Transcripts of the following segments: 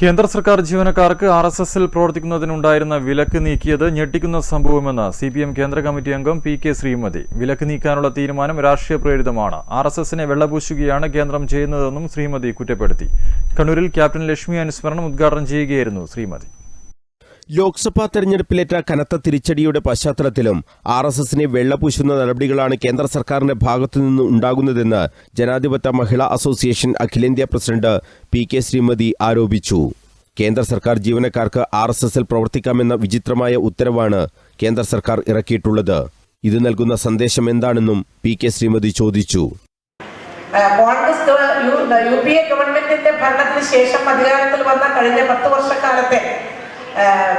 കേന്ദ്ര സർക്കാർ ജീവനക്കാർക്ക് ആർ എസ് എസിൽ പ്രവർത്തിക്കുന്നതിനുണ്ടായിരുന്ന വിലക്ക് നീക്കിയത് ഞെട്ടിക്കുന്ന സംഭവമെന്ന് സി പി എം കേന്ദ്ര കമ്മിറ്റി അംഗം പി കെ ശ്രീമതി. വിലക്ക് നീക്കാനുള്ള തീരുമാനം രാഷ്ട്രീയ പ്രേരിതമാണ്. ആർ എസ് എസിനെ വെള്ളപൂശുകയാണ് കേന്ദ്രം ചെയ്യുന്നതെന്നും ശ്രീമതി കുറ്റപ്പെടുത്തി. കണ്ണൂരിൽ ക്യാപ്റ്റൻ ലക്ഷ്മി അനുസ്മരണം ഉദ്ഘാടനം ചെയ്യുകയായിരുന്നു ശ്രീമതി. ലോക്സഭാ തെരഞ്ഞെടുപ്പിലേറ്റ കനത്ത തിരിച്ചടിയുടെ പശ്ചാത്തലത്തിലും ആർ എസ് എസിനെ വെള്ളപൂശുന്ന നടപടികളാണ് കേന്ദ്ര സർക്കാരിന്റെ ഭാഗത്തുനിന്ന് ഉണ്ടാകുന്നതെന്ന് ജനാധിപത്യ മഹിളാ അസോസിയേഷൻ അഖിലേന്ത്യാ പ്രസിഡന്റ് പി കെ ശ്രീമതി ആരോപിച്ചു. കേന്ദ്ര സർക്കാർ ജീവനക്കാർക്ക് ആർ എസ് എസിൽ പ്രവർത്തിക്കാമെന്ന വിചിത്രമായ ഉത്തരവാണ് കേന്ദ്ര സർക്കാർ ഇറക്കിയിട്ടുള്ളത്. ഇത് നൽകുന്ന സന്ദേശം എന്താണെന്നും പി കെ ശ്രീമതി ചോദിച്ചു. കോൺഗ്രസ് യു- പി എ ഗവൺമെന്റിന്റെ ഭരണത്തിന് ശേഷം അധികാരത്തിൽ വന്ന കഴിഞ്ഞ പത്ത് വർഷക്കാലത്തെ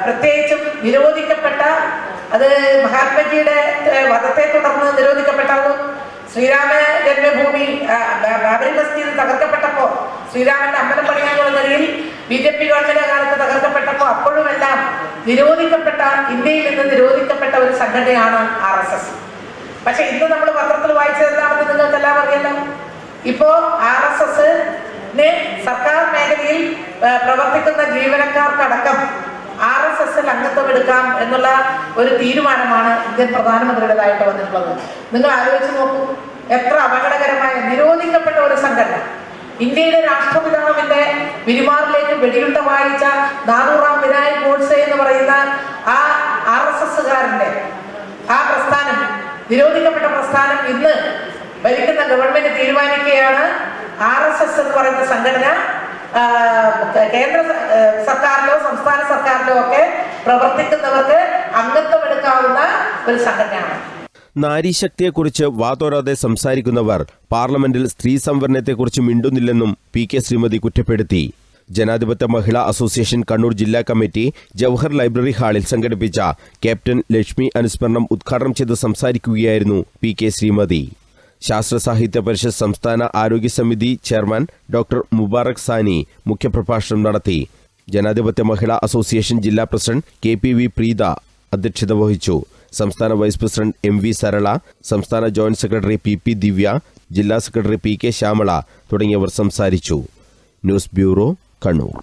പ്രത്യേകിച്ചും നിരോധിക്കപ്പെട്ട അത് മഹാത്മജിയുടെ വധത്തെ തുടർന്ന് നിരോധിക്കപ്പെട്ടതും ശ്രീരാമ ജന്മഭൂമി ബാബരി മസ്ജിദ് തകർക്കപ്പെട്ടപ്പോൾ ശ്രീരാമന്റെ അമ്പലം പണിയാനുള്ള നിലയിൽ ബി ജെ പി ഗവൺമെന്റ് കാലത്ത് തകർക്കപ്പെട്ടപ്പോൾ അപ്പോഴുമെല്ലാം നിരോധിക്കപ്പെട്ട ഇന്ത്യയിൽ നിന്ന് നിരോധിക്കപ്പെട്ട ഒരു സംഘടനയാണ് ആർ എസ് എസ്. പക്ഷെ ഇന്ന് നമ്മൾ പത്രത്തിൽ വായിച്ചത് എന്താണെന്ന് നിങ്ങൾക്കെല്ലാം അറിയാലോ? ഇപ്പോ ആർ എസ് എസ് സർക്കാർ മേഖലയിൽ പ്രവർത്തിക്കുന്ന ജീവനക്കാർക്കടക്കം എസ് അംഗത്വം എടുക്കാം എന്നുള്ള ഒരു തീരുമാനമാണ് ഇന്ത്യൻ പ്രധാനമന്ത്രിയുടേതായിട്ട് വന്നിട്ടുള്ളത്. നിങ്ങൾ ആലോചിച്ച് നോക്കൂ എത്ര അപകടകരമായ നിരോധിക്കപ്പെട്ട ഒരു സംഘടന. ഇന്ത്യയുടെ രാഷ്ട്രപിതാവിന്റെ വിരുമാറിലേക്ക് വെടിയുണ്ട വായിച്ച നാനൂറാം വിനായക് ഗോഡ്സെ എന്ന് പറയുന്ന ആ ആർ എസ് എസ്സുകാരന്റെ ആ പ്രസ്ഥാനം നിരോധിക്കപ്പെട്ട പ്രസ്ഥാനം ഇന്ന് ഭരിക്കുന്ന ഗവൺമെന്റ് തീരുമാനിക്കുകയാണ് ആർ എസ് എസ് എന്ന് പറയുന്ന സംഘടന കേന്ദ്ര സർക്കാരിലോ സംസ്ഥാന സർക്കാരിലോ ഒക്കെ പ്രവർത്തിക്കുന്നവർക്ക് അംഗത്വം എടുക്കാവുന്ന ഒരു സംഘടനയാണ്. നാരീശക്തിയെക്കുറിച്ച് വാതോരാതെ സംസാരിക്കുന്നവർ പാർലമെന്റിൽ സ്ത്രീ സംവരണത്തെക്കുറിച്ച് മിണ്ടുന്നില്ലെന്നും പി കെ ശ്രീമതി കുറ്റപ്പെടുത്തി. ജനാധിപത്യ മഹിളാ അസോസിയേഷൻ കണ്ണൂർ ജില്ലാ കമ്മിറ്റി ജവഹർ ലൈബ്രറി ഹാളിൽ സംഘടിപ്പിച്ച ക്യാപ്റ്റൻ ലക്ഷ്മി അനുസ്മരണം ഉദ്ഘാടനം ചെയ്ത് സംസാരിക്കുകയായിരുന്നു പി കെ ശ്രീമതി. ശാസ്ത്ര സാഹിത്യ പരിഷത്ത് സംസ്ഥാന ആരോഗ്യ സമിതി ചെയർമാൻ ഡോക്ടർ മുബാറക് സാനി മുഖ്യപ്രഭാഷണം നടത്തി. ജനാധിപത്യ മഹിളാ അസോസിയേഷൻ ജില്ലാ president K P V Preetha അധ്യക്ഷത വഹിച്ചു. സംസ്ഥാന vice president M V Sarala സംസ്ഥാന joint secretary P P Divya ജില്ലാ സെക്രട്ടറി പി കെ ശ്യാമള തുടങ്ങിയവർ സംസാരിച്ചു. News bureau Kannur.